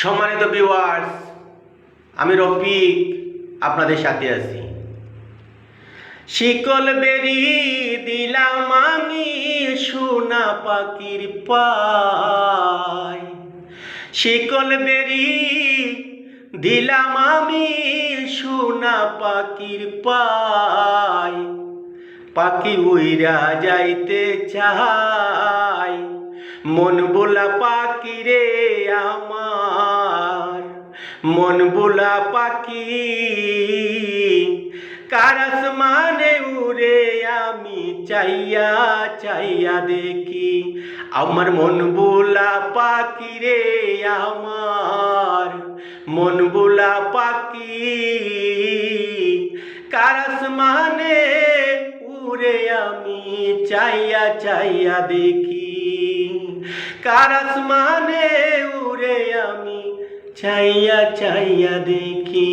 সম্মানিত ভিউয়ার্স আমি রফিক, আপনাদের সাথে আছি। শিকল বেরি দিলাম আমি সোনা পাখির পায়। শিকল বেরি দিলাম আমি সোনা পাখির পাখি উইরা যাইতে চাই মন বোলা পাখি রে আমার মন বোলা পাখি কারাস মানে উড়ে আমি চাইয়া চাইয়া দেখি। আমার মন বোলা পাখি রে আমার, মন বোলা পাখি কারাস মানে উড়ে আমি চাইয়া চাইয়া দেখি। কারাস মানে চাইয়া চাইয়া দেখি